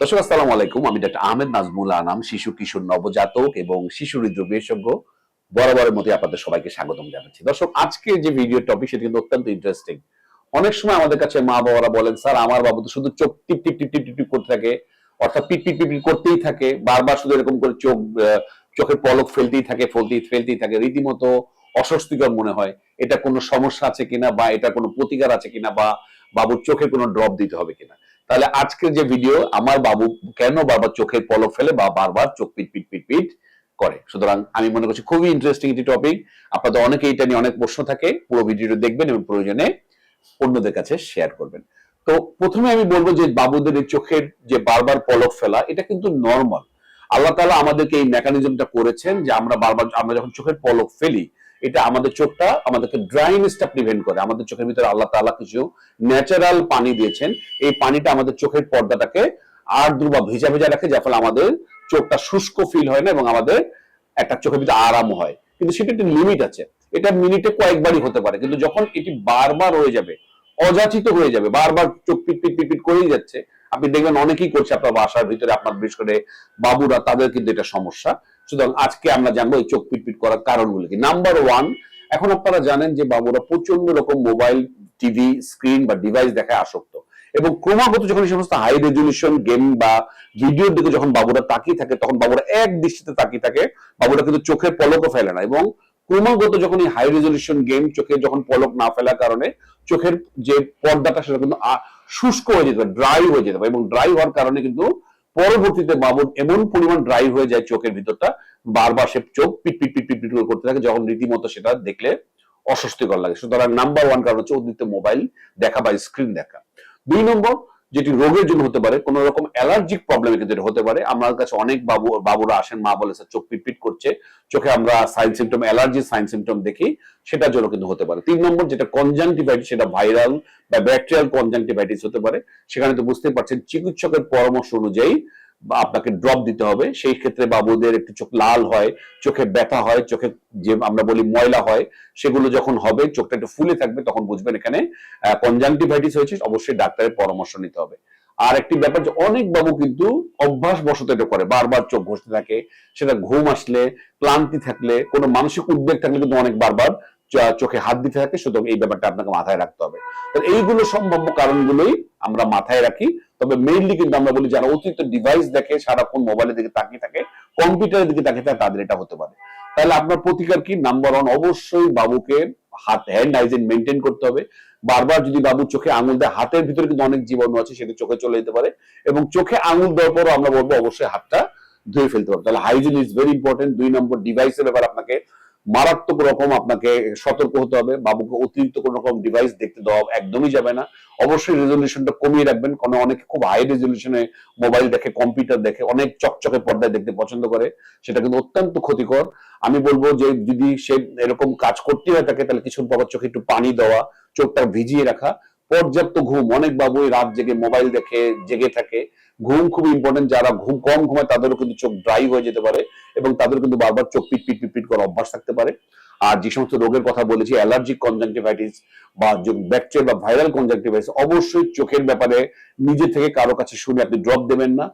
দর্শক, আসসালামু আলাইকুম। আমি ডাক্তার আহমেদ নাজমুল আনাম, শিশু, কিশোর, নবজাতক এবং শিশু হৃদরোগ বিশেষজ্ঞ। বরাবরের মতো আপনাদের সবাইকে স্বাগতম জানাচ্ছি। দর্শক আজকে যে ভিডিও টপিক সেটা কিন্তু অত্যন্ত ইন্টারেস্টিং অনেক সময় আমাদের কাছে মা বাবারা বলেন, স্যার, আমার বাবু তো শুধু চোখ টিপ টিপ টিপ টিপ টিপ টিপ করতে থাকে, অর্থাৎ পিট পিট পিট করতেই থাকে, বারবার শুধু এরকম করে চোখ চোখের পলক ফেলতেই থাকে, ফেলতেই ফেলতেই থাকে। রীতিমতো অস্বস্তিকর মনে হয়। এটা কোনো সমস্যা আছে কিনা বা এটা কোনো প্রতিকার আছে কিনা বা বাবুর চোখে কোনো ড্রপ দিতে হবে কিনা? তাহলে আজকের যে ভিডিও আমার বাবু কেন বারবার চোখের পলক ফেলে বা বারবার চোখ পিট পিট পিট পিট করে? সুতরাং আমি মনে করছি খুবই ইন্টারেস্টিং একটি টপিক আপনাদের অনেকে এটা নিয়ে অনেক প্রশ্ন থাকে, পুরো ভিডিওটা দেখবেন এবং প্রয়োজনে অন্যদের কাছে শেয়ার করবেন। তো প্রথমে আমি বলব যে বাবুদের এই চোখের যে বারবার পলক ফেলা, এটা কিন্তু নর্মাল আল্লাহ তালা আমাদেরকে এই মেকানিজমটা করেছেন যে আমরা বারবার, আমরা যখন চোখের পলক ফেলি এটা আমাদের চোখটা, আমাদেরকে ড্রাইনেসটা প্রিভেন্ট করে। আমাদের চোখের ভিতরে আল্লাহ তাআলা কিছু ন্যাচারাল পানি দিয়েছেন। এই পানিটা আমাদের চোখের পর্দাটাকে আর্দ্র বা ভেজা ভেজা রাখে, যার ফলে আমাদের চোখটা শুষ্ক ফিল হয় না এবং আমাদের একটা চোখের ভিতরে আরাম হয়। কিন্তু সেটা একটা লিমিট আছে। এটা মিনিটে কয়েকবারই হতে পারে। কিন্তু যখন এটি বারবার হয়ে যাবে, অযাচিত হয়ে যাবে, বারবার চোখ পিট পিট পিট করেই যাচ্ছে, আপনি দেখবেন অনেকেই করছে আপনার বাসার ভিতরে, আপনার বিশেষ করে বাবুরা, তাদের কিন্তু এটা সমস্যা। সুতরাং আজকে আমরা জানব এই চোখ পিট পিট করার কারণগুলো কি? নাম্বার ওয়ান এখন আপনারা জানেন যে বাবুরা প্রচণ্ড রকম মোবাইল টিভি স্ক্রিন বা ডিভাইস দেখায় আসক্ত। এবং ক্রমাগত যখন এই সমস্ত হাই রেজলিউশন গেম বা ভিডিওর দিকে যখন বাবুরা তাকিয়ে থাকে, তখন বাবুরা এক দৃষ্টিতে তাকিয়ে থাকে, বাবুরা কিন্তু চোখের পলকও ফেলে না এবং ক্রমাগত যখন এই হাই রেজলিউশন গেম চোখে যখন পলক না ফেলার কারণে চোখের যে পর্দাটা সেটা কিন্তু শুষ্ক হয়ে যেতে পারে ড্রাই হয়ে যেতে পারে এবং ড্রাই হওয়ার কারণে কিন্তু পরবর্তীতে বাবন এমন পরিমাণ ড্রাইভ হয়ে যায় চোখের ভিতরটা, বারবার সে চোখ পিট পিট পিট পিট পিট করে করতে থাকে, যখন রীতিমতো সেটা দেখলে অস্বস্তিকর লাগে। সুতরাং নাম্বার ওয়ান কারণ হচ্ছে অতিরিক্ত মোবাইল দেখা বা স্ক্রিন দেখা। দুই নম্বর যেটি রোগের জন্য হতে পারে কোন রকম অ্যালার্জিক প্রবলেম ক্ষেত্রে হতে পারে। আমার কাছে অনেক বাবু বাবুরা আসেন মা বলে "স্যার, চোখ পিটপিট করছে। চোখে আমরা sign symptom allergy sign symptom দেখি সেটার জন্য কিন্তু হতে পারে। তিন নম্বর যেটা কনজাংটিভাইটিস সেটা ভাইরাল বা ব্যাকটেরিয়াল কনজাংটিভাইটিস হতে পারে। সেখানে তো বুঝতে পারছেন চিকিৎসকের পরামর্শ অনুযায়ী আপনাকে ড্রপ দিতে হবে, সেই ক্ষেত্রে বাবুদের একটু চোখ লাল হয়, চোখে ব্যথা হয়, চোখে যে আমরা বলি ময়লা হয়, সেগুলো যখন হবে, চোখটা একটু ফুলে থাকবে, তখন বুঝবেন এখানে কনজাংটিভাইটিস হয়েছে, অবশ্যই ডাক্তারের পরামর্শ নিতে হবে। আর একটি ব্যাপার যে অনেক বাবু কিন্তু অভ্যাস বসত এটা করে, বারবার চোখ ঘষতে থাকে, সেটা ঘুম আসলে, ক্লান্তি থাকলে, কোনো মানসিক উদ্বেগ থাকলে কিন্তু অনেক বারবার চোখে হাত দিতে থাকে, সুতরাং এই ব্যাপারটা আপনাকে মাথায় রাখতে হবে। তো এইগুলো সম্ভাব্য কারণগুলোই আমরা মাথায় রাখি। তবে মেইনলি কিন্তু আমরা বলি, যারা অতিরিক্ত ডিভাইস দেখে সারাক্ষণ মোবাইলের দিকে তাকিয়ে থাকে কম্পিউটারের দিকে তাকিয়ে থাকে, তাদের এটা হতে পারে। তাহলে আপনার প্রতিকার কি? নাম্বার ওয়ান অবশ্যই বাবুকে হাত হ্যান্ড হাইজিন মেনটেন করতে হবে। বারবার যদি বাবুর চোখে আঙুল দেয়, হাতের ভিতরে কিন্তু অনেক জীবাণু আছে, সেটা চোখে চলে যেতে পারে। এবং চোখে আঙুল দেওয়ার পরও আমরা বলব, অবশ্যই হাতটা ধুয়ে ফেলতে পারব তাহলে হাইজিন ইজ ভেরি ইম্পর্টেন্ট দুই নম্বর ডিভাইসের ব্যাপারে আপনাকে মারাত্মক রকম আপনাকে সতর্ক হতে হবে, বাবুকে অতিরিক্ত কোন রকম ডিভাইস দেখতে দেওয়া একদমই যাবে না। অবশ্যই রেজলিউশনটা কমিয়ে রাখবেন কারণ অনেকে খুব হাই রেজলিউশনে মোবাইল দেখে কম্পিউটার দেখে, অনেক চকচকে পর্দায় দেখতে পছন্দ করে। সেটা কিন্তু অত্যন্ত ক্ষতিকর। আমি বলব যে যদি সে এরকম কাজ করতে হয় তাকে, তাহলে কিছুক্ষণ পর চোখে একটু পানি দেওয়া, চোখটা ভিজিয়ে রাখা পর্যাপ্ত ঘুম। অনেক বাবুই রাত জেগে মোবাইল দেখে, জেগে থাকে। ঘুম খুব ইম্পর্টেন্ট যারা ঘুম কম ঘুমায়, তাদেরও কিন্তু চোখ ড্রাই হয়ে যেতে পারে এবং তাদের কিন্তু বারবার চোখ পিট পিট পিট পিট করে অভ্যাস থাকতে পারে। আর যে সমস্ত রোগের কথা বলেছি অ্যালার্জিক কনজাংটিভাইটিস বা ব্যাকটেরিয়া বা ভাইরাল কনজাংটিভাইটিস অবশ্যই চোখের ব্যাপারে নিজে থেকে কারও কাছে শুনে আপনি ড্রপ দেবেন না।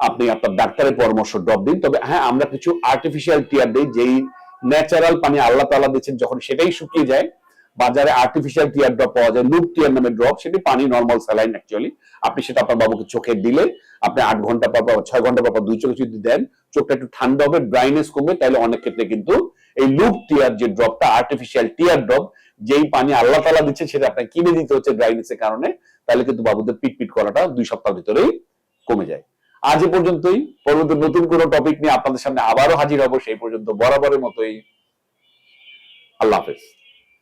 আপনি আপনার ডাক্তারের পরামর্শ ড্রপ দিন। তবে হ্যাঁ আমরা কিছু আর্টিফিশিয়াল টিয়ার দিই, যেই ন্যাচারাল পানি আল্লাহ তাআলা দিচ্ছেন যখন সেটাই শুকিয়ে যায় বাজারে আর্টিফিশিয়াল টিয়ার ড্রপ পাওয়া যায় লুপ টিয়ার নামে ড্রপ সেটি পানি নর্মাল স্যালাইন অ্যাকচুয়ালি আপনি সেটা আপনার বাবুকে চোখে দিলে, আপনি আট ঘণ্টা পর ছয় ঘণ্টা পর দুই চোখে যদি দেন, চোখটা একটু ঠান্ডা হবে ড্রাইনেস কমবে, তাহলে অনেক ক্ষেত্রে কিন্তু এই লুপ টিয়ার যে ড্রপটা আর্টিফিশিয়াল টিয়ার ড্রপ যেই পানি আল্লাহ তালা দিচ্ছে সেটা আপনাকে কিনে দিতে হচ্ছে ড্রাইনেসের কারণে, তাহলে কিন্তু বাবুদের পিট পিট করাটা দুই সপ্তাহের ভিতরেই কমে যায়। আজ এ পর্যন্তই, পরবর্তী নতুন কোনো টপিক নিয়ে আপনাদের সামনে আবারও হাজির হব, সেই পর্যন্ত বরাবরের মতোই। আল্লাহ হাফেজ।